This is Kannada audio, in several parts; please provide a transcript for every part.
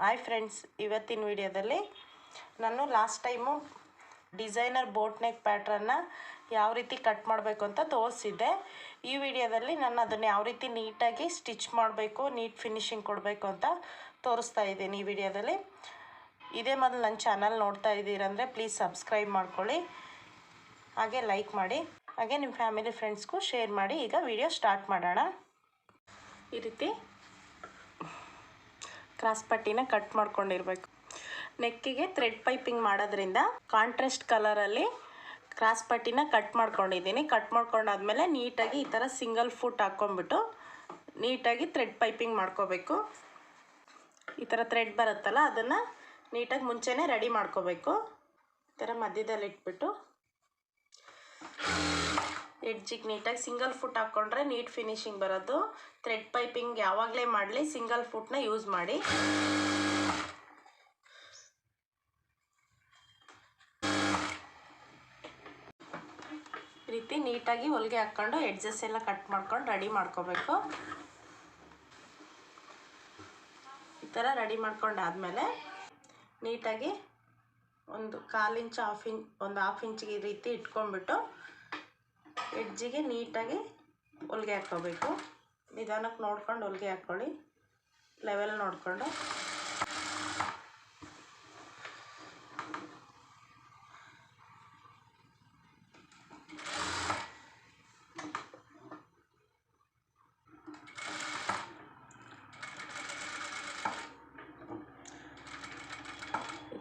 ಹಾಯ್ ಫ್ರೆಂಡ್ಸ್ ಇವತ್ತಿನ ವಿಡಿಯೋದಲ್ಲಿ ನಾನು last time designer boat neck ಪ್ಯಾಟ್ರನ್ನ ಯಾವ ರೀತಿ ಕಟ್ ಮಾಡಬೇಕು ಅಂತ ತೋರಿಸಿದ್ದೆ. ಈ ವಿಡಿಯೋದಲ್ಲಿ ನಾನು ಅದನ್ನು ಯಾವ ರೀತಿ ನೀಟಾಗಿ ಸ್ಟಿಚ್ ಮಾಡಬೇಕು ನೀಟ್ ಫಿನಿಶಿಂಗ್ ಕೊಡಬೇಕು ಅಂತ ತೋರಿಸ್ತಾ ಇದ್ದೀನಿ ಈ ವಿಡಿಯೋದಲ್ಲಿ. ಇದೇ ಮೊದಲು ನನ್ನ ಚಾನಲ್ ನೋಡ್ತಾ ಇದ್ದೀರಂದರೆ ಪ್ಲೀಸ್ ಸಬ್ಸ್ಕ್ರೈಬ್ ಮಾಡ್ಕೊಳ್ಳಿ. ಹಾಗೆ ಲೈಕ್ ಮಾಡಿ, ಹಾಗೆ ನಿಮ್ಮ ಫ್ಯಾಮಿಲಿ ಫ್ರೆಂಡ್ಸ್ಗೂ ಶೇರ್ ಮಾಡಿ. ಈಗ ವಿಡಿಯೋ ಸ್ಟಾರ್ಟ್ ಮಾಡೋಣ. ಈ ರೀತಿ ಕ್ರಾಸ್ ಪಟ್ಟಿನ ಕಟ್ ಮಾಡ್ಕೊಂಡಿರ್ಬೇಕು. ನೆಕ್ಕಿಗೆ ಥ್ರೆಡ್ ಪೈಪಿಂಗ್ ಮಾಡೋದ್ರಿಂದ ಕಾಂಟ್ರಾಸ್ಟ್ ಕಲರಲ್ಲಿ ಕ್ರಾಸ್ ಪಟ್ಟಿನ ಕಟ್ ಮಾಡ್ಕೊಂಡಿದ್ದೀನಿ. ಕಟ್ ಮಾಡ್ಕೊಂಡಾದ್ಮೇಲೆ ನೀಟಾಗಿ ಈ ಥರ ಸಿಂಗಲ್ ಫುಟ್ ಹಾಕ್ಕೊಂಬಿಟ್ಟು ನೀಟಾಗಿ ಥ್ರೆಡ್ ಪೈಪಿಂಗ್ ಮಾಡ್ಕೋಬೇಕು. ಈ ಥರ ಥ್ರೆಡ್ ಬರುತ್ತಲ್ಲ, ಅದನ್ನು ನೀಟಾಗಿ ಮುಂಚೆನೇ ರೆಡಿ ಮಾಡ್ಕೋಬೇಕು. ಈ ಥರ ಮಧ್ಯದಲ್ಲಿ ಇಟ್ಬಿಟ್ಟು ಎಡ್ಜಿಗೆ ನೀಟಾಗಿ ಸಿಂಗಲ್ ಫುಟ್ ಹಾಕ್ಕೊಂಡ್ರೆ ನೀಟ್ ಫಿನಿಶಿಂಗ್ ಬರೋದು. ಥ್ರೆಡ್ ಪೈಪಿಂಗ್ ಯಾವಾಗಲೇ ಮಾಡಲಿ, ಸಿಂಗಲ್ ಫುಟ್ನ ಯೂಸ್ ಮಾಡಿ. ಈ ರೀತಿ ನೀಟಾಗಿ ಹೊಲಿಗೆ ಹಾಕ್ಕೊಂಡು ಎಡ್ಜಸ್ ಎಲ್ಲ ಕಟ್ ಮಾಡ್ಕೊಂಡು ರೆಡಿ ಮಾಡ್ಕೋಬೇಕು. ಈ ಥರ ರೆಡಿ ಮಾಡ್ಕೊಂಡಾದ್ಮೇಲೆ ನೀಟಾಗಿ ಒಂದು ಕಾಲು ಇಂಚು ಹಾಫ್ ಇಂಚ್ ಒಂದು ಹಾಫ್ ಇಂಚಿಗೆ ಈ ರೀತಿ ಇಟ್ಕೊಂಡ್ಬಿಟ್ಟು ಎಡ್ಜಿಗೆ ನೀಟಾಗಿ ಹೊಲಿಗೆ ಹಾಕ್ಕೋಬೇಕು. ನಿಧಾನಕ್ಕೆ ನೋಡ್ಕೊಂಡು ಹೊಲಿಗೆ ಹಾಕ್ಕೊಳ್ಳಿ. ಲೆವೆಲ್ ನೋಡಿಕೊಂಡು.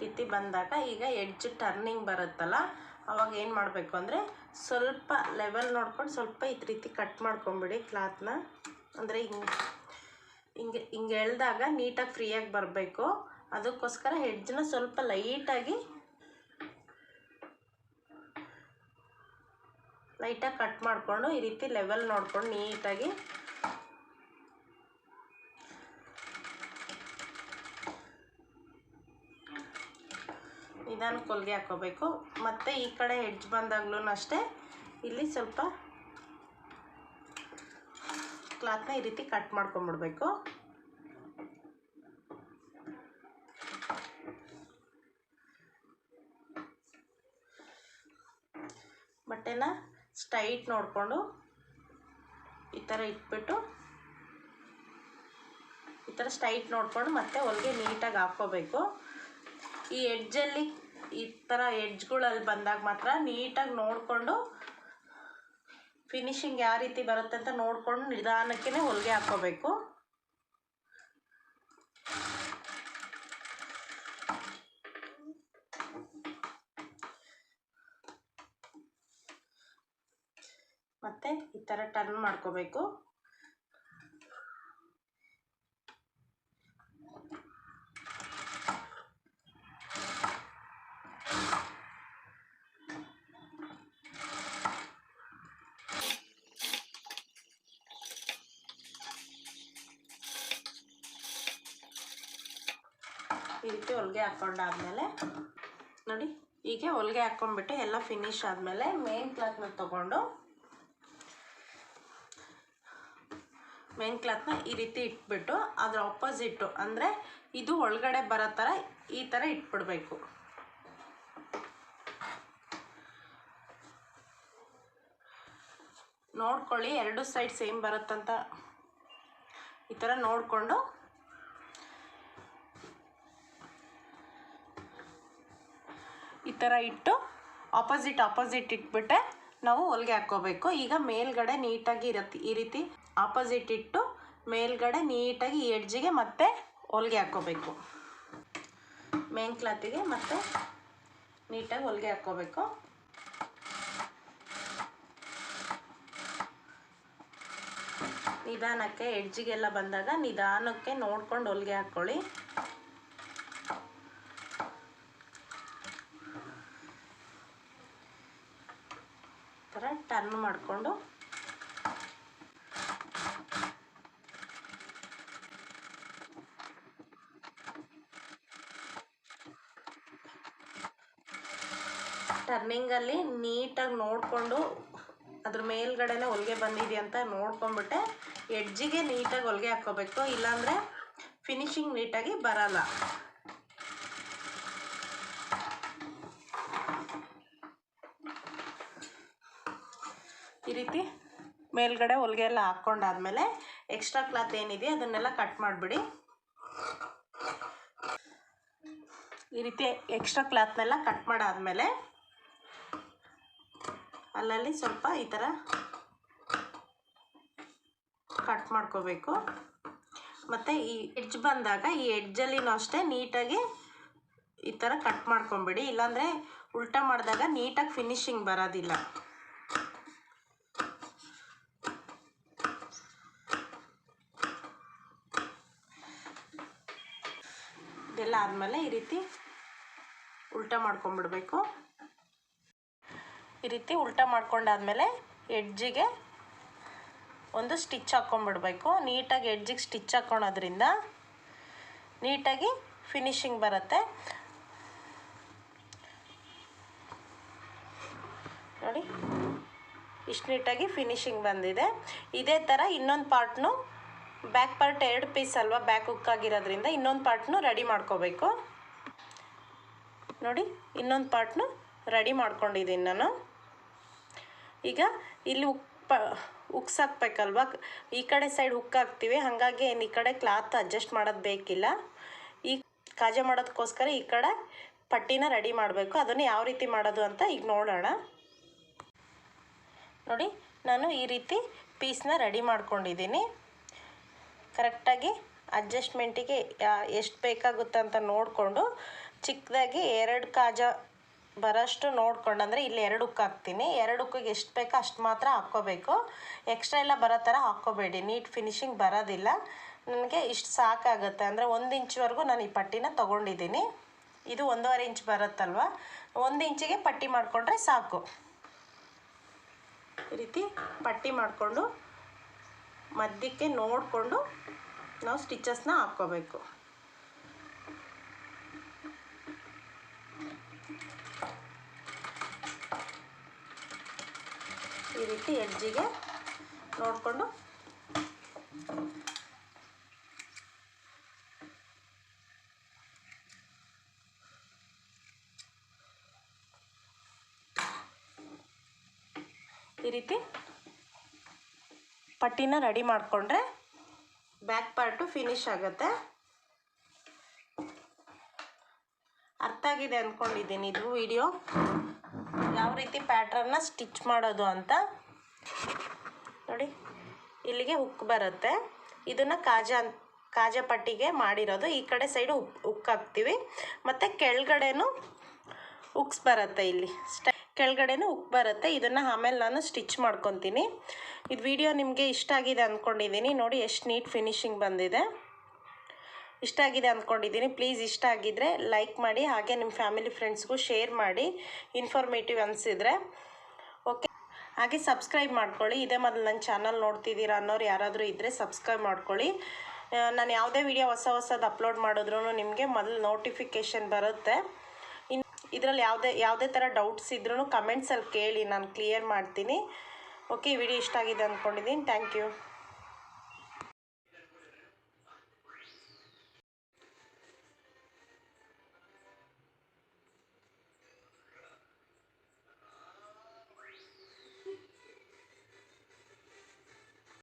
ರೀತಿ ಬಂದಾಗ ಈಗ ಎಡ್ಜ್ ಟರ್ನಿಂಗ್ ಬರುತ್ತಲ್ಲ, ಅವಾಗ ಏನು ಮಾಡಬೇಕು ಅಂದರೆ ಸ್ವಲ್ಪ ಲೆವೆಲ್ ನೋಡ್ಕೊಂಡು ಸ್ವಲ್ಪ ಈ ರೀತಿ ಕಟ್ ಮಾಡ್ಕೊಂಬಿಡಿ ಕ್ಲಾತ್ನ ಅಂದರೆ ಹಿಂಗೆ ಹಿಂಗೆ ಹಿಂಗೆ ಎಳ್ದಾಗ ನೀಟಾಗಿ ಫ್ರೀಯಾಗಿ ಬರಬೇಕು. ಅದಕ್ಕೋಸ್ಕರ ಹೆಡ್ಜನ್ನ ಸ್ವಲ್ಪ ಲೈಟಾಗಿ ಲೈಟಾಗಿ ಕಟ್ ಮಾಡಿಕೊಂಡು ಈ ರೀತಿ ಲೆವೆಲ್ ನೋಡ್ಕೊಂಡು ನೀಟಾಗಿ ನಿಧಾನಕ್ಕೆ ಹೊಲಿಗೆ ಹಾಕೋಬೇಕು. ಮತ್ತು ಈ ಕಡೆ ಹೆಡ್ಜ್ ಬಂದಾಗ್ಲೂ ಅಷ್ಟೇ. ಇಲ್ಲಿ ಸ್ವಲ್ಪ ಕ್ಲಾತ್ನ ಈ ರೀತಿ ಕಟ್ ಮಾಡ್ಕೊಂಬಿಡ್ಬೇಕು. ಬಟ್ಟೆನ ಸ್ಟೈಟ್ ನೋಡಿಕೊಂಡು ಈ ಥರ ಇಟ್ಬಿಟ್ಟು, ಈ ಥರ ಸ್ಟೈಟ್ ನೋಡಿಕೊಂಡು ಮತ್ತೆ ಹೊಲಿಗೆ ನೀಟಾಗಿ ಹಾಕ್ಕೋಬೇಕು ಈ ಎಡ್ಜಲ್ಲಿ ಈ ಥರ ಎಡ್ಜ್ಗಳಲ್ಲಿ ಬಂದಾಗ ಮಾತ್ರ ನೀಟಾಗಿ ನೋಡಿಕೊಂಡು ಫಿನಿಶಿಂಗ್ ಯಾವ ರೀತಿ ಬರುತ್ತೆ ಅಂತ ನೋಡಿಕೊಂಡು ನಿಧಾನಕ್ಕೆ ಹೊಲಿಗೆ ಹಾಕ್ಕೋಬೇಕು. ಮತ್ತು ಈ ಥರ ಟರ್ನ್ ಮಾಡ್ಕೋಬೇಕು. ಈ ರೀತಿ ಹೊಲಿಗೆ ಹಾಕ್ಕೊಂಡಾದ್ಮೇಲೆ ನೋಡಿ, ಹೀಗೆ ಹೊಲಿಗೆ ಹಾಕ್ಕೊಂಡ್ಬಿಟ್ಟು ಎಲ್ಲ ಫಿನಿಶ್ ಆದಮೇಲೆ ಮೇನ್ ಕ್ಲಾತ್ನ ತೊಗೊಂಡು ಮೇನ್ ಕ್ಲಾತ್ನ ಈ ರೀತಿ ಇಟ್ಬಿಟ್ಟು, ಅದರ ಅಪೋಸಿಟ್ಟು ಅಂದರೆ ಇದು ಒಳಗಡೆ ಬರೋ ಥರ ಈ ಥರ ಇಟ್ಬಿಡ್ಬೇಕು. ನೋಡ್ಕೊಳ್ಳಿ, ಎರಡು ಸೈಡ್ ಸೇಮ್ ಬರುತ್ತಂತ. ಈ ಥರ ನೋಡಿಕೊಂಡು ಥರ ಇಟ್ಟು ಆಪೋಸಿಟ್ ಆಪೋಸಿಟ್ ಇಟ್ಬಿಟ್ಟೆ. ನಾವು ಹೊಲಿಗೆ ಹಾಕ್ಕೋಬೇಕು. ಈಗ ಮೇಲ್ಗಡೆ ನೀಟಾಗಿ ಇರತ್ತೆ ಈ ರೀತಿ ಆಪೋಸಿಟ್ ಇಟ್ಟು ಮೇಲ್ಗಡೆ ನೀಟಾಗಿ ಎಡ್ಜಿಗೆ ಮತ್ತೆ ಹೊಲಿಗೆ ಹಾಕ್ಕೋಬೇಕು. ಮೇನ್ ಕ್ಲಾತಿಗೆ ಮತ್ತೆ ನೀಟಾಗಿ ಹೊಲಿಗೆ ಹಾಕ್ಕೋಬೇಕು. ನಿಧಾನಕ್ಕೆ ಎಡ್ಜಿಗೆಲ್ಲ ಬಂದಾಗ ನಿಧಾನಕ್ಕೆ ನೋಡ್ಕೊಂಡು ಹೊಲಿಗೆ ಹಾಕ್ಕೊಳ್ಳಿ ಥರ ಟರ್ನ್ ಮಾಡಿಕೊಂಡು ಟರ್ನಿಂಗಲ್ಲಿ ನೀಟಾಗಿ ನೋಡಿಕೊಂಡು ಅದ್ರ ಮೇಲ್ಗಡೆನೇ ಹೊಲಿಗೆ ಬಂದಿದೆ ಅಂತ ನೋಡ್ಕೊಂಬಿಟ್ಟೆ ಎಡ್ಜಿಗೆ ನೀಟಾಗಿ ಹೊಲಿಗೆ ಹಾಕ್ಕೋಬೇಕು. ಇಲ್ಲಾಂದರೆ ಫಿನಿಶಿಂಗ್ ನೀಟಾಗಿ ಬರಲ್ಲ. ರೀತಿ ಮೇಲ್ಗಡೆ ಹೊಲಿಗೆ ಎಲ್ಲ ಹಾಕ್ಕೊಂಡಾದ್ಮೇಲೆ ಎಕ್ಸ್ಟ್ರಾ ಕ್ಲಾತ್ ಏನಿದೆ ಅದನ್ನೆಲ್ಲ ಕಟ್ ಮಾಡಿಬಿಡಿ. ಈ ರೀತಿ ಎಕ್ಸ್ಟ್ರಾ ಕ್ಲಾತ್ನೆಲ್ಲ ಕಟ್ ಮಾಡಾದ್ಮೇಲೆ ಅಲ್ಲಲ್ಲಿ ಸ್ವಲ್ಪ ಈ ಥರ ಕಟ್ ಮಾಡ್ಕೋಬೇಕು. ಮತ್ತು ಈ ಎಡ್ಜ್ ಬಂದಾಗ ಈ ಎಡ್ಜಲ್ಲಿನೂ ಅಷ್ಟೇ ನೀಟಾಗಿ ಈ ಥರ ಕಟ್ ಮಾಡ್ಕೊಂಬಿಡಿ. ಇಲ್ಲಾಂದರೆ ಉಲ್ಟಾ ಮಾಡಿದಾಗ ನೀಟಾಗಿ ಫಿನಿಶಿಂಗ್ ಬರೋದಿಲ್ಲ. ಇದೆಲ್ಲ ಆದಮೇಲೆ ಈ ರೀತಿ ಉಲ್ಟ ಮಾಡ್ಕೊಂಬಿಡ್ಬೇಕು. ಈ ರೀತಿ ಉಲ್ಟ ಮಾಡ್ಕೊಂಡಾದ್ಮೇಲೆ ಎಡ್ಜಿಗೆ ಒಂದು ಸ್ಟಿಚ್ ಹಾಕ್ಕೊಂಬಿಡ್ಬೇಕು ನೀಟಾಗಿ ಎಡ್ಜಿಗೆ ಸ್ಟಿಚ್ ಹಾಕ್ಕೊಳೋದ್ರಿಂದ ನೀಟಾಗಿ ಫಿನಿಶಿಂಗ್ ಬರುತ್ತೆ. ನೋಡಿ, ಇಷ್ಟು ನೀಟಾಗಿ ಫಿನಿಶಿಂಗ್ ಬಂದಿದೆ. ಇದೇ ಥರ ಇನ್ನೊಂದು ಪಾರ್ಟ್ನು ಬ್ಯಾಕ್ ಪಾರ್ಟ್ ಎರಡು ಪೀಸ್ ಅಲ್ವಾ? ಬ್ಯಾಕ್ ಹುಕ್ ಆಗಿರೋದ್ರಿಂದ ಇನ್ನೊಂದು ಪಾರ್ಟ್ನು ರೆಡಿ ಮಾಡ್ಕೋಬೇಕು. ನೋಡಿ, ಇನ್ನೊಂದು ಪಾರ್ಟ್ನು ರೆಡಿ ಮಾಡ್ಕೊಂಡಿದ್ದೀನಿ ನಾನು. ಈಗ ಇಲ್ಲಿ ಉಕ್ ಪ ಉಕ್ಸ್ ಹಾಕ್ಬೇಕಲ್ವ? ಈ ಕಡೆ ಸೈಡ್ ಹುಕ್ ಹಾಕ್ತೀವಿ. ಹಾಗಾಗಿ ಏನು ಈ ಕಡೆ ಕ್ಲಾತ್ ಅಡ್ಜಸ್ಟ್ ಮಾಡೋದು ಬೇಕಿಲ್ಲ. ಈ ಕಾಜೆ ಮಾಡೋದಕ್ಕೋಸ್ಕರ ಈ ಕಡೆ ಪಟ್ಟಿನ ರೆಡಿ ಮಾಡಬೇಕು. ಅದನ್ನು ಯಾವ ರೀತಿ ಮಾಡೋದು ಅಂತ ಈಗ ನೋಡೋಣ. ನೋಡಿ, ನಾನು ಈ ರೀತಿ ಪೀಸ್ನ ರೆಡಿ ಮಾಡ್ಕೊಂಡಿದ್ದೀನಿ. ಕರೆಕ್ಟಾಗಿ ಅಡ್ಜಸ್ಟ್ಮೆಂಟಿಗೆ ಎಷ್ಟು ಬೇಕಾಗುತ್ತೆ ಅಂತ ನೋಡಿಕೊಂಡು, ಚಿಕ್ಕದಾಗಿ ಎರಡು ಕಾಜ ಬರೋಷ್ಟು ನೋಡ್ಕೊಂಡು, ಅಂದರೆ ಇಲ್ಲಿ ಎರಡು ಹಾಕ್ತೀನಿ. ಎರಡು ಉಕ್ಕಿಗೆ ಎಷ್ಟು ಬೇಕೋ ಅಷ್ಟು ಮಾತ್ರ ಹಾಕ್ಕೋಬೇಕು. ಎಕ್ಸ್ಟ್ರಾ ಎಲ್ಲ ಬರೋ ಥರ ಹಾಕ್ಕೋಬೇಡಿ. ನೀಟ್ ಫಿನಿಶಿಂಗ್ ಬರೋದಿಲ್ಲ. ನನಗೆ ಇಷ್ಟು ಸಾಕಾಗುತ್ತೆ. ಅಂದರೆ ಒಂದು ಇಂಚ್ವರೆಗೂ ನಾನು ಈ ಪಟ್ಟಿನ ತೊಗೊಂಡಿದ್ದೀನಿ. ಇದು ಒಂದೂವರೆ ಇಂಚ್ ಬರುತ್ತಲ್ವ? ಒಂದು ಇಂಚಿಗೆ ಪಟ್ಟಿ ಮಾಡಿಕೊಂಡ್ರೆ ಸಾಕು. ಈ ರೀತಿ ಪಟ್ಟಿ ಮಾಡಿಕೊಂಡು ಮಧ್ಯಕ್ಕೆ ನೋಡಿಕೊಂಡು ನಾವು ಸ್ಟಿಚಸ್ನ ಹಾಕ್ಕೋಬೇಕು ಈ ರೀತಿ ಎಡ್ಜಿಗೆ ನೋಡಿಕೊಂಡು. ಈ ರೀತಿ ಪಟ್ಟಿನ ರೆಡಿ ಮಾಡಿಕೊಂಡ್ರೆ ಬ್ಯಾಕ್ ಪಾರ್ಟು ಫಿನಿಶ್ ಆಗುತ್ತೆ. ಅರ್ಥ ಆಗಿದೆ ಅಂದ್ಕೊಂಡಿದ್ದೀನಿ ಇದು ವಿಡಿಯೋ ಯಾವ ರೀತಿ ಪ್ಯಾಟ್ರನ್ನ ಸ್ಟಿಚ್ ಮಾಡೋದು ಅಂತ. ನೋಡಿ, ಇಲ್ಲಿಗೆ ಹುಕ್ ಬರುತ್ತೆ. ಇದನ್ನು ಕಾಜ ಕಾಜ ಪಟ್ಟಿಗೆ ಮಾಡಿರೋದು. ಈ ಕಡೆ ಸೈಡು ಉಕ್ ಉಕ್ ಹಾಕ್ತೀವಿ. ಮತ್ತು ಕೆಳಗಡೆನೂ ಉಕ್ಸ್ ಬರುತ್ತೆ ಇಲ್ಲಿ. ಸ್ಟ ಕೆಳಗಡೆನೂ ಉಕ್ ಬರುತ್ತೆ. ಇದನ್ನು ಆಮೇಲೆ ನಾನು ಸ್ಟಿಚ್ ಮಾಡ್ಕೊತೀನಿ. ಇದು ವಿಡಿಯೋ ನಿಮಗೆ ಇಷ್ಟ ಆಗಿದೆ ಅಂದ್ಕೊಂಡಿದ್ದೀನಿ ನೋಡಿ ಎಷ್ಟು ನೀಟ್ ಫಿನಿಶಿಂಗ್ ಬಂದಿದೆ. ಇಷ್ಟ ಆಗಿದೆ ಅಂದ್ಕೊಂಡಿದ್ದೀನಿ ಪ್ಲೀಸ್ ಇಷ್ಟ ಆಗಿದ್ದರೆ ಲೈಕ್ ಮಾಡಿ, ಹಾಗೆ ನಿಮ್ಮ ಫ್ಯಾಮಿಲಿ ಫ್ರೆಂಡ್ಸ್ಗೂ ಶೇರ್ ಮಾಡಿ. ಇನ್ಫಾರ್ಮೇಟಿವ್ ಅನಿಸಿದರೆ. ಓಕೆ ಹಾಗೆ ಸಬ್ಸ್ಕ್ರೈಬ್ ಮಾಡ್ಕೊಳ್ಳಿ. ಇದೇ ಮೊದಲು ನನ್ನ ಚಾನಲ್ ನೋಡ್ತಿದ್ದೀರಾ ಅನ್ನೋರು ಯಾರಾದರೂ ಇದ್ದರೆ ಸಬ್ಸ್ಕ್ರೈಬ್ ಮಾಡ್ಕೊಳ್ಳಿ. ನಾನು ಯಾವುದೇ ವಿಡಿಯೋ ಹೊಸ ಹೊಸದು ಅಪ್ಲೋಡ್ ಮಾಡಿದ್ರೂ ನಿಮಗೆ ಮೊದಲು ನೋಟಿಫಿಕೇಷನ್ ಬರುತ್ತೆ. ಇದರಲ್ಲಿ ಯಾವುದೇ ಯಾವುದೇ ಥರ ಡೌಟ್ಸ್ ಇದ್ರೂ ಕಮೆಂಟ್ಸಲ್ಲಿ ಕೇಳಿ, ನಾನು ಕ್ಲಿಯರ್ ಮಾಡ್ತೀನಿ. ಓಕೆ ವಿಡಿಯೋ ಇಷ್ಟ ಆಗಿದೆ ಅಂದ್ಕೊಂಡಿದ್ದೀನಿ ಥ್ಯಾಂಕ್ ಯು